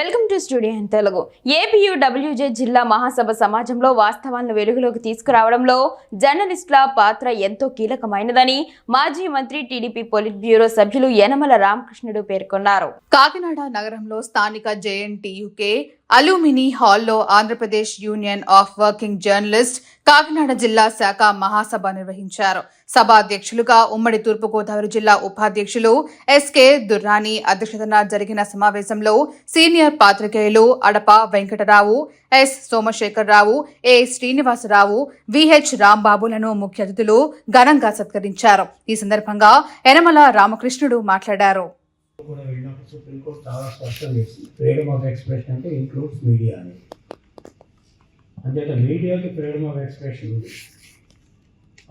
Welcome to studio in Telugu. APUWJ జిల్లా మహాసభ సమాజంలో వాస్తవాలను వెలుగులోకి తీసుకురావడంలో జర్నలిస్టుల పాత్ర ఎంతో కీలకమైనదని మాజీ మంత్రి టీడీపీ పొలిట్ బ్యూరో సభ్యులు యనమల రామకృష్ణుడు పేర్కొన్నారు. కాకినాడ నగరంలో స్థానిక జేఎన్టీయుకే అలూమిని హాల్లో Andhra Pradesh union of working journalist Kakinada జిల్లా శాఖ మహాసభ నిర్వహించారు. సభ అధ్యక్షులుగా ఉమ్మడి తూర్పుగోదావరి జిల్లా ఉపాధ్యక్షులు ఎస్కే దుర్రాని అధ్యక్షతన జరిగిన సమావేశంలో సీనియర్ పాత్రికేయులు Adapa Venkatarao S Somasekhararao A Srinivasarao VH రాంబాబులను ముఖ్య అతిథులు ఘనంగా సత్కరించారు. ఈ సందర్భంగా యనమల రామకృష్ణుడు మాట్లాడారు. కూడా వెళ్ళినప్పుడు సుప్రీంకోర్టు చాలా స్పష్టం చేసింది. ఫ్రీడమ్ ఆఫ్ ఎక్స్ప్రెషన్ అంటే ఇంక్లూడ్స్ మీడియా అని. అంతేత మీడియాకి ఫ్రీడమ్ ఆఫ్ ఎక్స్ప్రెషన్ ఉంది.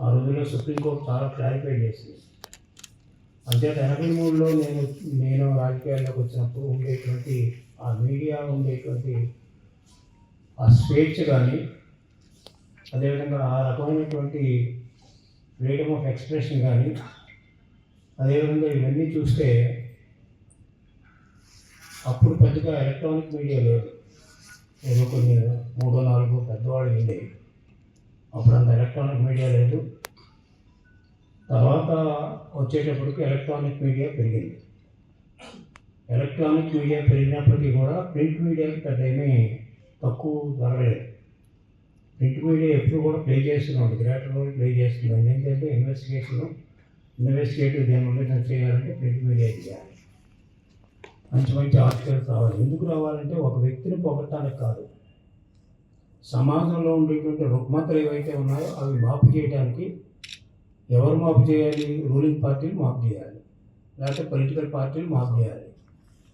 ఆ రోజుల్లో సుప్రీంకోర్టు చాలా క్లారిఫై చేసింది. అంతేత ఎనభై మూడులో నేను నేను రాజకీయాల్లోకి వచ్చినప్పుడు ఉండేటువంటి ఆ మీడియా ఉండేటువంటి ఆ స్వేచ్ఛ కానీ అదేవిధంగా ఆ రకమైనటువంటి ఫ్రీడమ్ ఆఫ్ ఎక్స్ప్రెషన్ కానీ అదేవిధంగా ఇవన్నీ చూస్తే అప్పుడు పెద్దగా ఎలక్ట్రానిక్ మీడియా లేదు. ఏదో కొన్ని మూడో నాలుగు పెద్దవాళ్ళు ఉండేవి అప్పుడు అంత ఎలక్ట్రానిక్ మీడియా లేదు. తర్వాత వచ్చేటప్పటికి ఎలక్ట్రానిక్ మీడియా పెరిగింది. ఎలక్ట్రానిక్ మీడియా పెరిగినప్పటికీ కూడా ప్రింట్ మీడియాకి పెద్ద ఏమీ తక్కువ జరగలేదు ప్రింట్ మీడియా ఎప్పుడు కూడా ప్లే చేస్తున్నాడు గ్రేటర్ రోల్ ప్లే చేస్తున్నాడు ఏంటంటే ఇన్వెస్టిగేషన్ ఇన్వెస్టిగేటివ్ దేని చేయాలంటే ప్రింట్ మీడియా చేయాలి. మంచి మంచి ఆర్టికల్స్ రావాలి ఎందుకు రావాలంటే ఒక వ్యక్తిని పొగడటానికి కాదు. సమాజంలో ఉండేటువంటి రుగ్మతలు ఏవైతే ఉన్నాయో అవి మాపు చేయడానికి ఎవరు మాపు చేయాలి? రూలింగ్ పార్టీలు మాపు చేయాలి. లేకపోతే పొలిటికల్ పార్టీలు మాపు చేయాలి.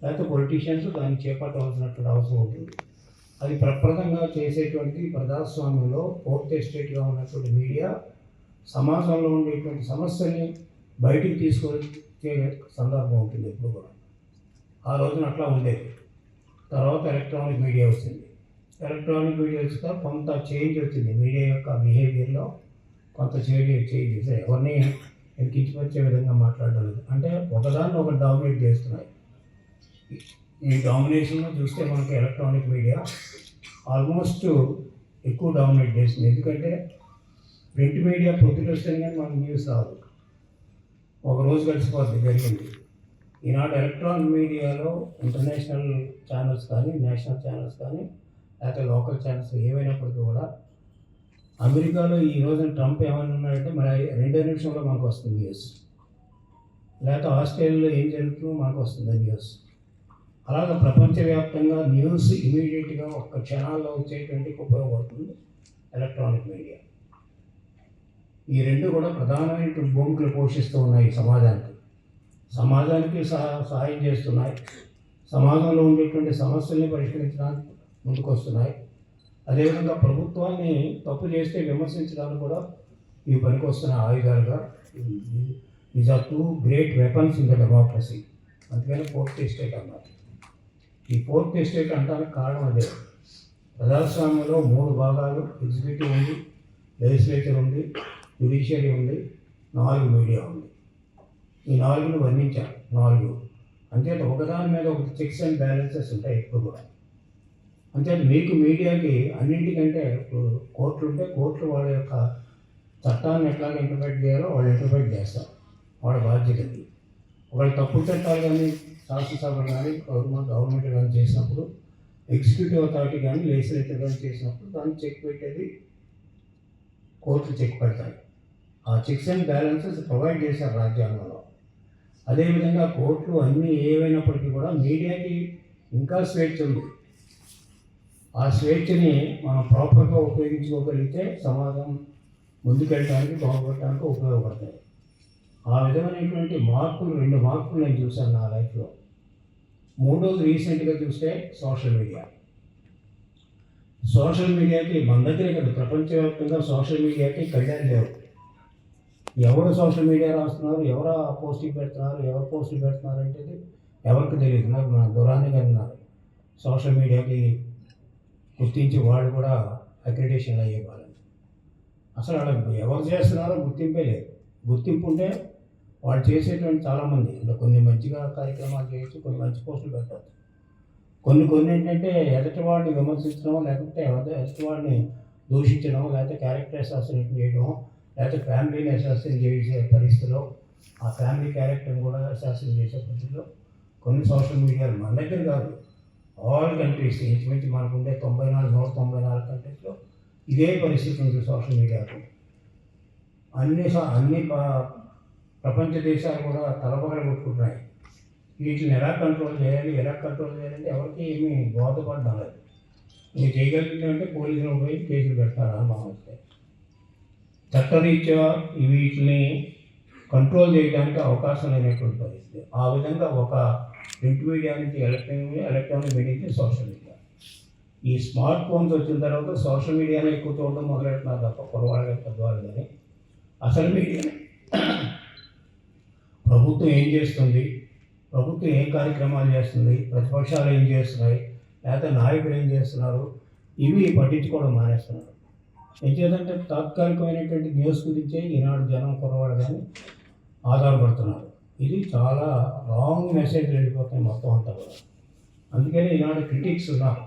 లేకపోతే పొలిటీషియన్స్ దాన్ని చేపట్టవలసినటువంటి అవసరం ఉంటుంది అది ప్రప్రదంగా చేసేటువంటి ప్రజాస్వామ్యంలో ఫోర్త్ ఎస్టేట్గా ఉన్నటువంటి మీడియా సమాజంలో ఉండేటువంటి సమస్యని బయటికి తీసుకొచ్చే సందర్భం ఉంటుంది ఎప్పుడు కూడా. ఆ రోజున అట్లా ఉండేది. తర్వాత ఎలక్ట్రానిక్ మీడియా వచ్చింది. ఎలక్ట్రానిక్ మీడియా వచ్చిన కొంత చేంజ్ వచ్చింది. మీడియా యొక్క బిహేవియర్లో కొంత చేంజ్ చేంజ్ చేశారు ఎవరిని ఎక్కించుకొచ్చే విధంగా మాట్లాడడం లేదు. అంటే ఒకదాన్ని ఒకటి డామినేట్ చేస్తున్నాయి. ఈ డామినేషన్లో చూస్తే మనకి ఎలక్ట్రానిక్ మీడియా ఆల్మోస్ట్ ఎక్కువ డామినేట్ చేస్తుంది ఎందుకంటే ప్రింట్ మీడియా పొద్దున వస్తే కానీ మనకు న్యూస్ రాదు. ఒక రోజు కలిసిపోద్ది జరిగింది. ఈనాడు ఎలక్ట్రానిక్ మీడియాలో ఇంటర్నేషనల్ ఛానల్స్ కానీ నేషనల్ ఛానల్స్ కానీ లేకపోతే లోకల్ ఛానల్స్ ఏమైనప్పటికీ కూడా అమెరికాలో ఈ రోజున ట్రంప్ ఏమైనా ఉన్నాడంటే మరి రెండో నిమిషంలో మనకు వస్తుంది న్యూస్. లేకపోతే ఆస్ట్రేలియాలో ఏం జరుగుతుందో మనకు వస్తుంది న్యూస్. అలాగే ప్రపంచవ్యాప్తంగా న్యూస్ ఇమీడియట్గా ఒక్క క్షణాల్లో వచ్చేటువంటి ఉపయోగపడుతుంది ఎలక్ట్రానిక్ మీడియా. ఈ రెండు కూడా ప్రధానమైన భూమికలు పోషిస్తూ ఉన్నాయి సమాజానికి. సమాజానికి సహా సహాయం చేస్తున్నాయి. సమాజంలో ఉండేటువంటి సమస్యల్ని పరిష్కరించడానికి ముందుకు వస్తున్నాయి అదేవిధంగా ప్రభుత్వాన్ని తప్పు చేస్తే విమర్శించడానికి కూడా ఈ పనికి వస్తున్న ఆయుధాలుగా is are two great weapons in the democracy. అందుకని ఫోర్త్ ఎస్టేట్ అన్నారు. ఈ ఫోర్త్ ఎస్టేట్ అంటానికి కారణం అదే. ప్రజాస్వామ్యంలో మూడు భాగాలు ఎగ్జిక్యూటివ్ ఉంది లెజిస్లేచర్ ఉంది జ్యుడిషియరీ ఉంది నాలుగు మీడియా ఉంది. ఈ నాలుగును వర్ణించారు నాలుగు. అంతే ఒకదాని మీద ఒకటి చెక్స్ అండ్ బ్యాలెన్సెస్ ఉంటాయి ఎప్పుడు కూడా. అంతే మీకు మీడియాకి అన్నింటికంటే ఇప్పుడు కోర్టులు ఉంటే కోర్టులు వాళ్ళ యొక్క చట్టాన్ని ఎట్లా ఇంటర్ప్రెట్ చేయాలో వాళ్ళు ఇంటర్ప్రెట్ చేస్తారు. వాళ్ళ బాధ్యత ఒకళ్ళు తప్పు చట్టాలు కానీ శాసనసభ కానీ గవర్నమెంట్ గవర్నమెంట్ కానీ చేసినప్పుడు ఎగ్జిక్యూటివ్ అథారిటీ కానీ లెజిస్లేచర్ కానీ చేసినప్పుడు దాన్ని చెక్ పెట్టేది కోర్టులు చెక్ పెడతాయి. ఆ చెక్స్ అండ్ బ్యాలెన్సెస్ ప్రొవైడ్ చేశారు రాజ్యాంగంలో. అదేవిధంగా కోర్టులు అన్నీ ఏవైనప్పటికీ కూడా మీడియాకి ఇంకా స్వేచ్ఛ ఉంది. ఆ స్వేచ్ఛని మనం ప్రాపర్గా ఉపయోగించుకోగలిగితే సమాజం ముందుకెళ్ళడానికి బాగుపడటానికి ఉపయోగపడతాయి. ఆ విధమైనటువంటి మార్పులు రెండు మార్పులు నేను చూశాను నా లైఫ్లో. మూడోది రీసెంట్గా చూస్తే సోషల్ మీడియా. సోషల్ మీడియాకి మన దగ్గరే కదా ప్రపంచవ్యాప్తంగా సోషల్ మీడియాకి కళ్యాణ్ లేవు. ఎవరు సోషల్ మీడియా రాస్తున్నారు ఎవరు ఆ పోస్టింగ్ పెడుతున్నారు ఎవరు పోస్టులు పెడుతున్నారు అంటే ఎవరికి తెలియదు. నాకు మన దూరాన్ని అన్నారు సోషల్ మీడియాకి గుర్తించి వాళ్ళు కూడా అక్రిడేషన్ అయ్యే వాళ్ళని. అసలు అలా ఎవరు చేస్తున్నారో గుర్తింపే లేదు. గుర్తింపు ఉంటే వాళ్ళు చేసేటువంటి చాలామంది అంటే కొన్ని మంచిగా కార్యక్రమాలు చేయొచ్చు కొన్ని మంచి పోస్టులు పెట్టవచ్చు కొన్ని కొన్ని ఏంటంటే ఎదటి వాడిని విమర్శించడం లేకపోతే ఎదటి వాడిని దూషించడం లేకపోతే క్యారెక్టర్ అసాసినేట్ చేయడం లేకపోతే ఫ్యామిలీని అసాసిన్ చేసే పరిస్థితిలో ఆ ఫ్యామిలీ క్యారెక్టర్ని కూడా అసాసిన్ చేసే పరిస్థితిలో కొన్ని సోషల్ మీడియాలు మన దగ్గర కాదు. ఆల్ కంట్రీస్ ఇంచుమించు మనకు ఉండే తొంభై నాలుగు నూట తొంభై నాలుగు కంట్రీస్లో ఇదే పరిస్థితి ఉంది సోషల్ మీడియాకు అన్ని స- అన్ని ప- ప్రపంచ దేశాలు కూడా తలపగలు కొట్టుకుంటున్నాయి వీటిని ఎలా కంట్రోల్ చేయాలి ఎలా కంట్రోల్ చేయాలంటే ఎవరికి ఏమీ బోధపడడం లేదు. మీరు చేయగలిగిందంటే పోలీసులు పోయి కేసులు పెడతారా? మామూలుగా. చట్టరీత్యా వీటిని కంట్రోల్ చేయడానికి అవకాశం లేనటువంటి పరిస్థితి. ఆ విధంగా ఒక ప్రింట్ మీడియా నుంచి ఎలక్ట్రానిక్ మీడియా ఎలక్ట్రానిక్ మీడియా నుంచి సోషల్ మీడియా. ఈ స్మార్ట్ ఫోన్స్ వచ్చిన తర్వాత సోషల్ మీడియాలో ఎక్కువ చూడడం మొదలెడుతున్నారు తప్ప పొరవాళ్ళు కానీ పెద్దవాళ్ళు కానీ అసలు మీడియా ప్రభుత్వం ఏం చేస్తుంది? ప్రభుత్వం ఏం కార్యక్రమాలు చేస్తుంది? ప్రతిపక్షాలు ఏం చేస్తున్నాయి? లేకపోతే నాయకులు ఏం చేస్తున్నారు? ఇవి పట్టించుకోవడం మానేస్తున్నారు. ఏం తాత్కాలికమైనటువంటి న్యూస్ గురించే ఈనాడు జనం కురవాడు కానీ ఆధారపడుతున్నారు. ఇది చాలా రాంగ్ మెసేజ్ వెళ్ళిపోతాయి మొత్తం అంతా కూడా. అందుకని ఈనాడు క్రిటిక్స్ ఉన్నారు.